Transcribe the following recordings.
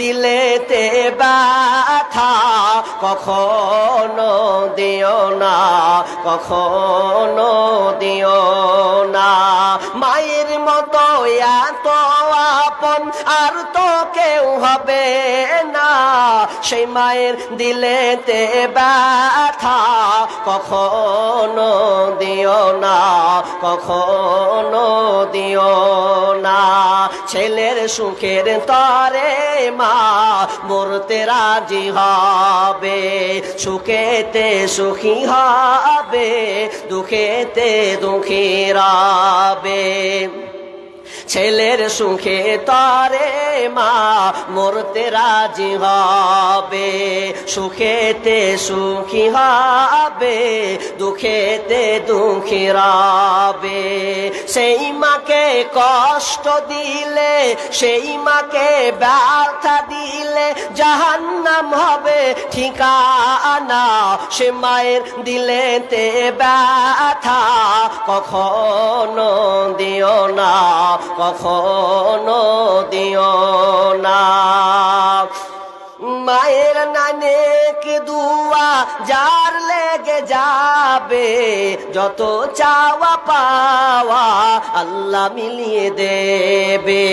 দিলেতে ব্যথা কখনো দিও না, কখনো দিও না। মায়ের মতো এত আপন আর তো কেউ হবে না। সেই মায়ের দিলেতে ব্যথা কখনো দিও না, কখনো দিও না। ছেলের সুখের তরে মা মরতে রাজি হবে। সুখেতে সুখী হবে দুঃখেতে দুঃখী রবে। ছেলের সুখে তরে মা, মরতে রাজি হবে। সুখেতে সুখী হবে, দুঃখেতে দুঃখী রবে। সেই মাকে কষ্ট দিলে, সেই মাকে ব্যর্থা দিলে জাহান্নাম হবে ঠিকানা। সে মায়ের দিলেতে ব্যথা কখনো দিও না। কখনো দিও না। মায়ের নানেক দুয়া যার লেগে যাবে? যত চাওয়া পাওয়া আল্লাহ মিলিয়ে দেবে।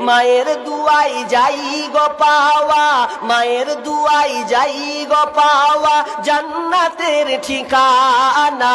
মায়ের দুয়াই যাই গো পাওয়া, মায়ের দুয়াই যাই গো পাওয়া। জান্নাতের ঠিকানা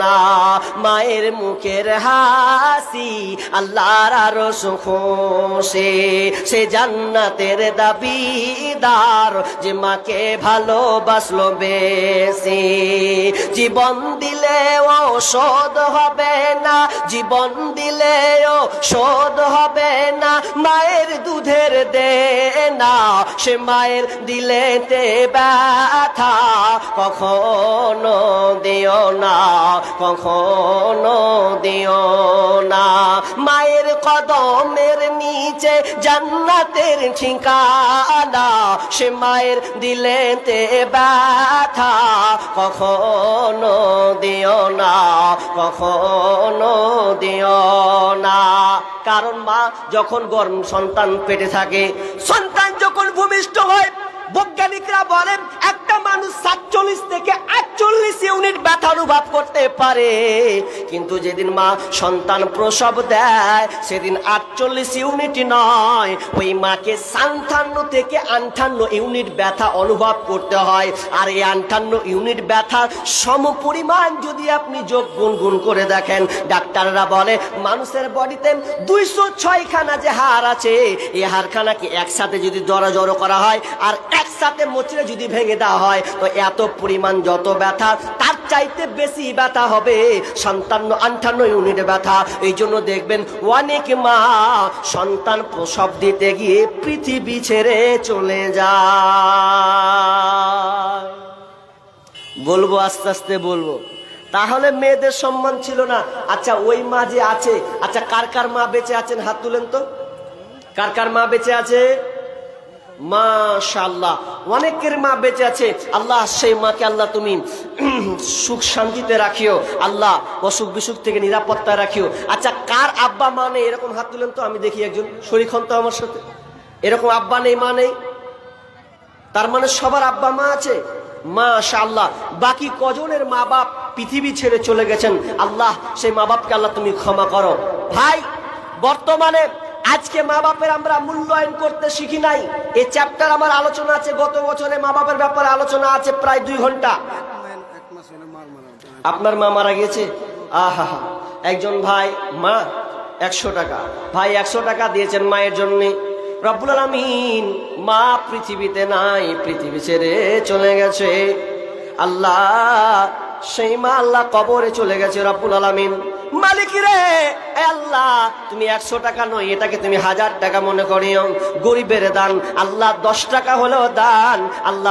না, মায়ের মুখের হাসি, আল্লাহর আরও খুশি সে জান্নাতের দাবিদার যে মাকে ভালোবাসলো বেশি। জীবন দিলে ও শোধ হবে না, জীবন দিলে ও শোধ হবে না, মায়ের দুধের দে না সে মায়ের দিলেতে ব্যথা কখনো দিও না। কখনো দিও না। মায়ের কদমের নিচে জান্নাতের ঠিকানা, সে মায়ের দিলেতে ব্যথা। কখনো দিও না, কখনো দিও না। কারণ মা যখন গর্ম সন্তান পেটে থাকে, সন্তান যখন ভূমিষ্ঠ হয় বৈজ্ঞানিকরা বলেন, একটা মানুষ সাতচল্লিশ থেকে আটচল্লিশ ইউনিট ব্যথা অনুভব করতে পারে। কিন্তু যেদিন মা সন্তান প্রসব দেয়, সেদিন আটচল্লিশ ইউনিট নয়। ওই মাকে সান্তান্ন থেকে আটান্ন ইউনিট ব্যথা অনুভব করতে হয়। আর এই আটান্ন ইউনিট ব্যথা সম পরিমাণ যদি আপনি যোগ গুণ করে দেখেন, ডাক্তাররা বলে, মানুষের বডিতে দুইশো ছয়খানা যে হাড় আছে, এই হাড়খানাকে একসাথে যদি জড়ো জড়ো করা হয়, আর একসাথে মোচড়ে যদি ভেঙে দেওয়া হয়, তো এত পরিমাণ যত ব্যথা, তার চাইতে বেশি ব্যথা হবে। সন্তান্ন আটান্ন ইউনিট ব্যথা। এই জন্য দেখবেন অনেক মা সন্তান প্রসব দিতে গিয়ে পৃথিবী ছেড়ে চলে যায়। বলব, আস্তে আস্তে বলব। তাহলে মেয়েদের সম্মান ছিল না। আচ্ছা ওই মা যে আছে আচ্ছা কার কার মা বেঁচে আছেন? হাত তুলেন তো। কার কার মা বেঁচে আছে? মাশাল্লাহ অনেকের মা বেঁচে আছে। আল্লাহ, সেই মাকে আল্লাহ তুমি সুখ শান্তিতে রাখিও। আল্লাহ, অসুখ বিসুখ থেকে নিরাপত্তা রাখিও। আচ্ছা কার আব্বা মা নেই? এরকম হাত তুলেন তো, আমি দেখি একজন। শরীর তো আমার সাথে। এরকম আব্বা নেই, মা নেই? তার মানে সবার আব্বা, মা আছে? মাশাআল্লাহ। বাকি কজনের মা বাপ পৃথিবী ছেড়ে চলে গেছেন? আল্লাহ, সেই মা বাপকে আল্লাহ তুমি ক্ষমা করো। ভাই, বর্তমানে আজকে মা বাপের আমরা মূল্যায়ন করতে শিখি নাই। এই চ্যাপ্টার আমার আলোচনা আছে, গত বছরে মা বাপের ব্যাপারে আলোচনা আছে প্রায় দুই ঘণ্টা। আপনার মা মারা গেছে আহা, একজন ভাই, মা, একশো টাকা। ভাই একশো টাকা দিয়েছেন মায়ের জন্য। রব্বুল আলমিন, মা পৃথিবীতে নাই, পৃথিবী ছেড়ে চলে গেছে। আল্লাহ, সেই মা আল্লাহ কবরে চলে গেছে রব্বুল আলমিন। মালিক রে এ আল্লাহ, তুমি একশো টাকা নয়, এটাকে তুমি হাজার টাকা মনে করিও। গরিবের দান, আল্লাহ দশ টাকা হলেও দান, আল্লাহ